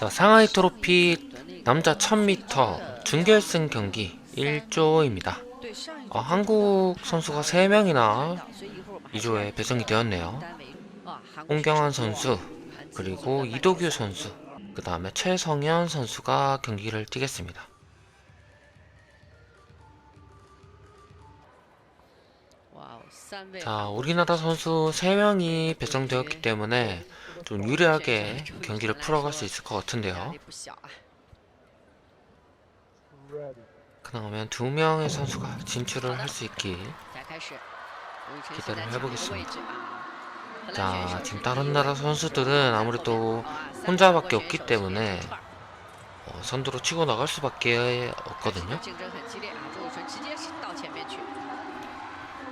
자, 상하이 트로피 남자 1000m 준결승 경기 1조입니다. 어, 한국 선수가 3명이나 2조에 배정이 되었네요. 홍경환 선수, 그리고 이도규 선수, 그 다음에 최성현 선수가 경기를 뛰겠습니다. 자, 우리나라 선수 3명이 배정되었기 때문에 좀 유리하게 경기를 풀어갈 수 있을 것 같은데요. 그나마 두 명의 선수가 진출을 할 수 있길 기대를 해보겠습니다. 자, 지금 다른 나라 선수들은 아무래도 혼자밖에 없기 때문에 어, 선두로 치고 나갈 수밖에 없거든요.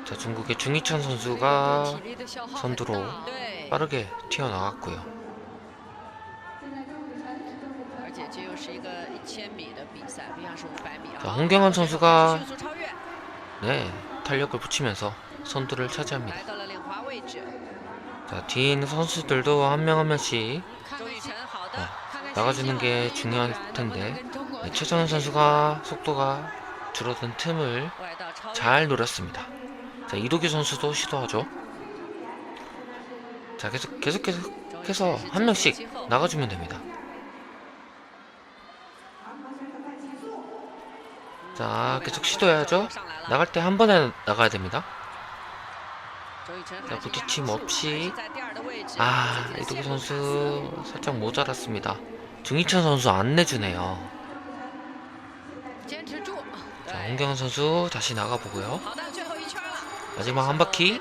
자, 중국의 중희천 선수가 선두로 빠르게 튀어나갔고요. 자, 홍경환 선수가 네, 탄력을 붙이면서 선두를 차지합니다. 자, 뒤에 있는 선수들도 한 명 한 명씩 나가주는 게 중요할 텐데 네, 최정현 선수가 속도가 줄어든 틈을 잘 노렸습니다. 자, 이도규 선수도 시도하죠. 자, 계속 계속 계속해서 한 명씩 나가주면 됩니다. 자, 계속 시도해야죠. 나갈 때 한 번에 나가야 됩니다. 자, 부딪힘 없이 아, 이도규 선수 살짝 모자랐습니다. 중희천 선수 안 내주네요. 자, 홍경환 선수 다시 나가보고요. 마지막 한 바퀴.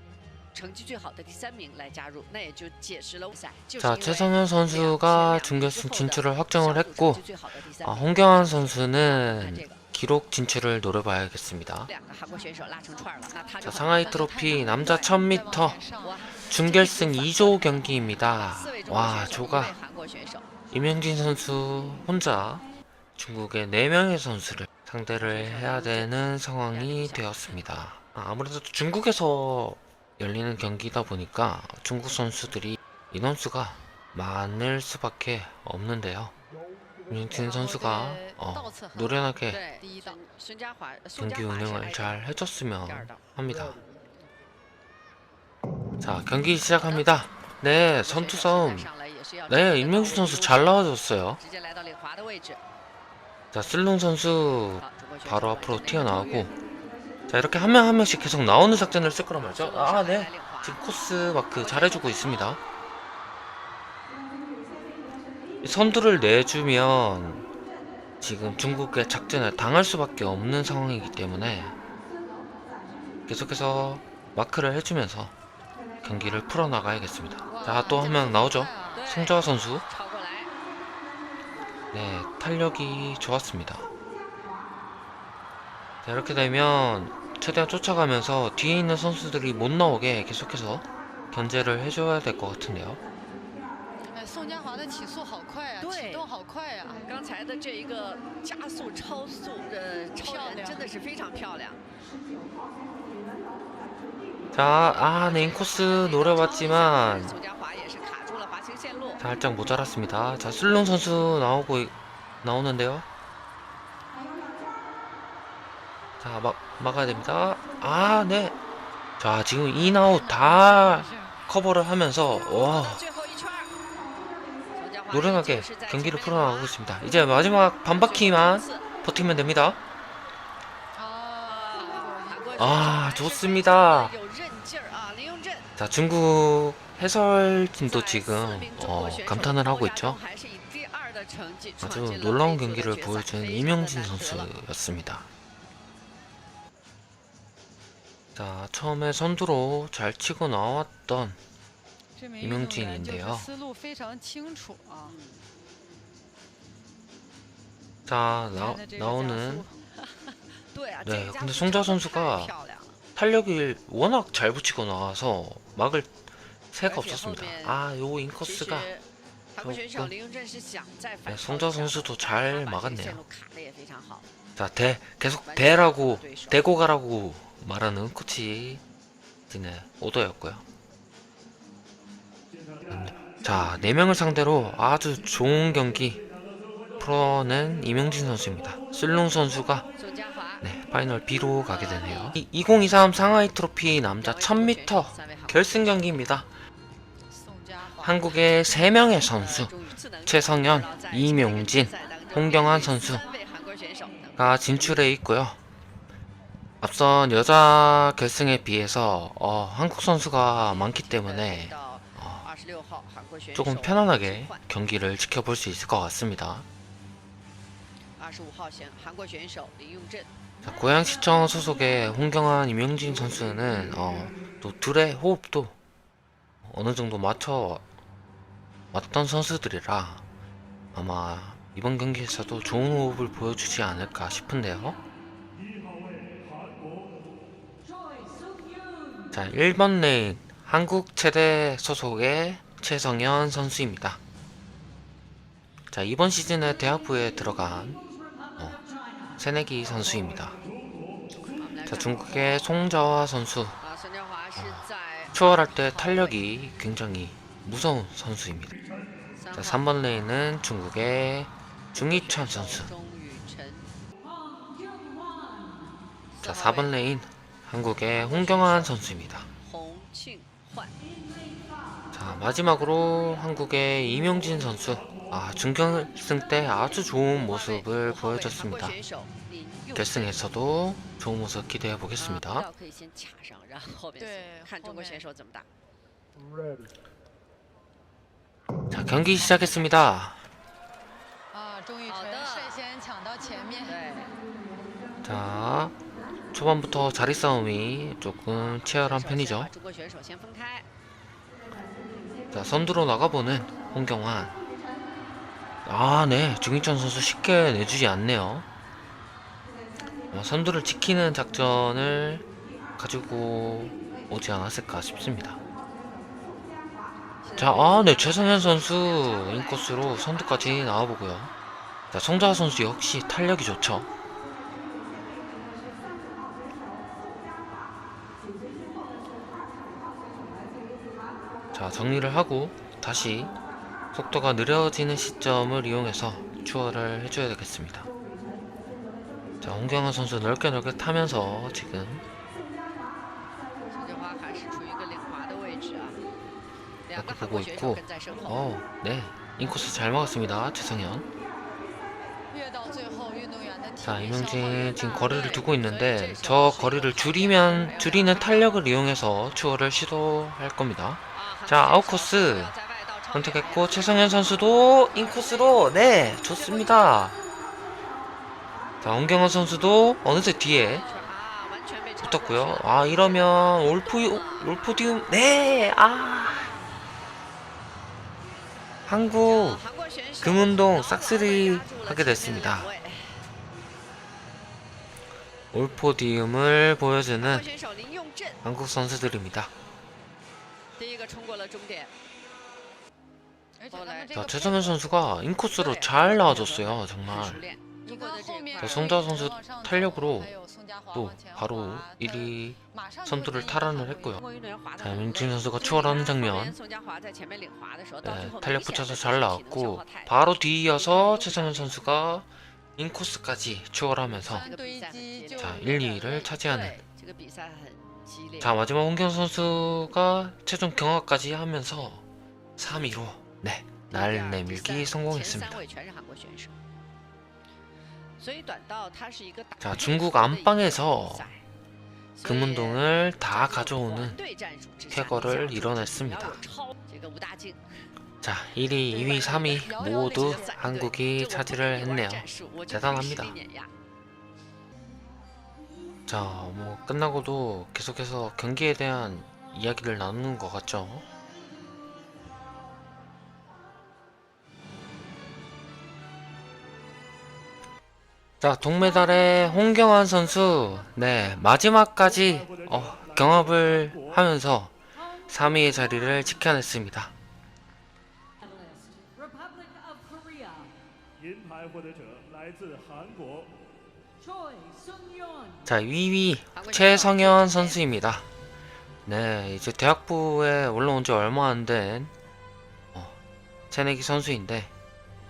자 최선현 선수가 준결승 진출을 확정을 했고 아, 홍경환 선수는 기록 진출을 노려봐야겠습니다. 자 상하이 트로피 남자 1000m 준결승 2조 경기입니다. 와 조가 임영진 선수 혼자 중국의 4명의 선수를 상대를 해야 되는 상황이 네, 네, 되었습니다. 아， 아무래도 중국에서 열리는 경기다 보니까 중국 선수들이 인원수가 많을 수밖에 없는데요. 윤진 선수가 어, 노련하게 경기 운영을 잘 해줬으면 합니다. 자 경기 시작합니다. 네 선투 싸움. 네 임명수 선수 잘 나와줬어요. 자 슬룽 선수 바로 앞으로 튀어나오고 자 이렇게 한 명 한 명씩 계속 나오는 작전을 쓸 거란 말이죠. 아 네. 지금 코스 마크 그 잘해주고 있습니다. 선두를 내주면 지금 중국의 작전을 당할 수밖에 없는 상황이기 때문에 계속해서 마크를 해주면서 경기를 풀어나가야겠습니다. 자 또 한 명 나오죠. 송자화 선수. 네 탄력이 좋았습니다. 자, 이렇게 되면 최대한 쫓아가면서 뒤에 있는 선수들이 못 나오게 계속해서 견제를 해줘야 될 것 같은데요. 哎，宋佳华的起速好快啊，对启动好快啊！刚才的这一个加速超速的超漂亮人真的是非常漂亮。 자, 아, 네, 인코스 노려봤지만 宋家华也是卡住了滑行线路。 살짝 모자랐습니다. 자, 슬롱 선수 나오고 있- 나오는데요. 자, 막, 막아야 됩니다. 아, 네. 자, 지금 인아웃 다 커버를 하면서, 와. 노련하게 경기를 풀어나가고 있습니다. 이제 마지막 반바퀴만 버티면 됩니다. 아, 좋습니다. 자, 중국 해설팀도 지금 어, 감탄을 하고 있죠. 아주 놀라운 경기를 보여준 이명진 선수였습니다. 자, 처음에 선두로 잘 치고 나왔던 이명진인데요. 자, 나, 나오는 네, 근데 송자 선수가 탄력이 워낙 잘 붙이고 나와서 막을 새가 없었습니다. 아, 요 인커스가 네, 야, 송자 선수도 잘 막았네요. 자, 대 계속 대라고 대고 가라고 말하는 코치 음, 네 오더였고요. 자, 4명을 상대로 아주 좋은 경기 풀어낸 이명진 선수입니다. 슬롱 선수가 네, 파이널 B로 가게 되네요. 2023 상하이 트로피 남자 1000m 결승 경기입니다. 한국의 3명의 선수 최성현, 이명진, 홍경환 선수가 진출해 있고요. 앞선 여자 결승에 비해서 어, 한국 선수가 많기 때문에 어, 조금 편안하게 경기를 지켜볼 수 있을 것 같습니다. 자, 고양시청 소속의 홍경환, 이명진 선수는 어, 또 둘의 호흡도 어느 정도 맞춰 왔던 선수들이라 아마 이번 경기에서도 좋은 호흡을 보여주지 않을까 싶은데요. 자, 1번 레인 한국 최대 소속의 최성현 선수입니다. 자, 이번 시즌에 대학부에 들어간 어, 새내기 선수입니다. 자, 중국의 송자화 선수 어, 아, 추월할 때 탄력이 굉장히 무서운 선수입니다. 자, 3번 레인은 중국의 중이천 선수. 자, 4번 레인 한국의 홍경환 선수입니다. 자, 마지막으로 한국의 이명진 선수. 아, 준결승 때 아주 좋은 모습을 보여줬습니다. 결승에서도 좋은 모습 기대해 보겠습니다. 자 경기 시작했습니다. 아, 네. 네. 자 초반부터 자리 싸움이 조금 치열한 편이죠. 자 선두로 나가보는 홍경환. 아 네 중인천 선수 쉽게 내주지 않네요. 어, 선두를 지키는 작전을 가지고 오지 않았을까 싶습니다. 자, 아, 네. 최성현 선수 인코스로 선두까지 나와보고요. 자, 송자하 선수 역시 탄력이 좋죠. 자, 정리를 하고 다시 속도가 느려지는 시점을 이용해서 추월을 해줘야 되겠습니다. 자, 홍경환 선수 넓게 넓게 타면서 지금 이렇게 보고 있고. 어, 네. 인코스 잘 먹었습니다 최성현. 자 이명진 지금 거리를 두고 있는데 저 거리를 줄이면 줄이는 탄력을 이용해서 추월을 시도할 겁니다. 자 아웃코스. 선택했고 최성현 선수도 인코스로 네 좋습니다. 자 홍경호 선수도 어느새 뒤에 붙었고요. 아 이러면 올프 올포디움 네 아 한국 금운동 싹쓸이 하게 됐습니다. 올포디움을 보여주는 한국 선수들입니다. 자, 최정현 선수가 인코스로 잘 나와줬어요, 정말. 자, 송자 선수 탄력으로 또 바로 1위 선두를 탈환을 했고요. 자, 민준 선수가 추월하는 장면. 네, 탄력 붙여서 잘 나왔고 바로 뒤이어서 최선현 선수가 인코스까지 추월하면서 자 1, 2위를 차지하는. 자 마지막 홍경 선수가 최종 경합까지 하면서 3위로 네, 날 내밀기 성공했습니다. 자, 중국 안방에서 금운동을 다 가져오는 쾌거를 이뤄냈습니다. 자, 1위, 2위, 3위 모두 한국이 차지를 했네요. 대단합니다. 자, 뭐 끝나고도 계속해서 경기에 대한 이야기를 나누는 것 같죠? 자, 동메달의 홍경환 선수, 네, 마지막까지 어, 경합을 하면서 3위의 자리를 지켜냈습니다. 자, 2위 최성현 선수입니다. 네, 이제 대학부에 올라온 지 얼마 안 된 채내기 어, 선수인데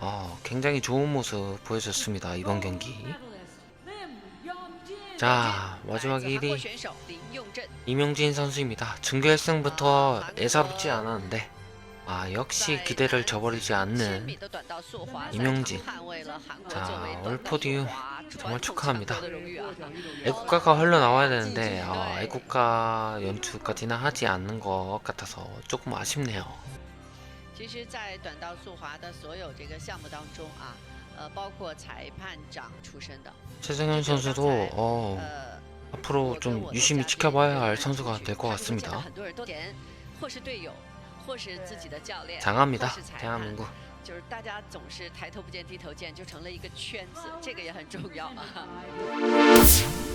어, 굉장히 좋은 모습 보여줬습니다. 이번 경기. 자 마지막 1위 이명진 선수입니다. 준결승부터 예사롭지 않았는데 아 역시 기대를 저버리지 않는 이명진 자 올포디움 정말 축하합니다. 애국가가 흘러나와야 되는데 아, 애국가 연출까지는 하지 않는 것 같아서 조금 아쉽네요. 其实，在短道速滑的所有这个项目当中啊，呃，包括裁判长出身的， 최성현 선수도 어, 呃， 앞으로 좀 유심히 지켜봐야 할 선수가 될 것 같습니다. 很多人都前或是队友，或是自己的教练， 장합니다. 或是裁判 대한민국. 就是大家总是抬头不见低头见，就成了一个圈子，这个也很重要啊。 By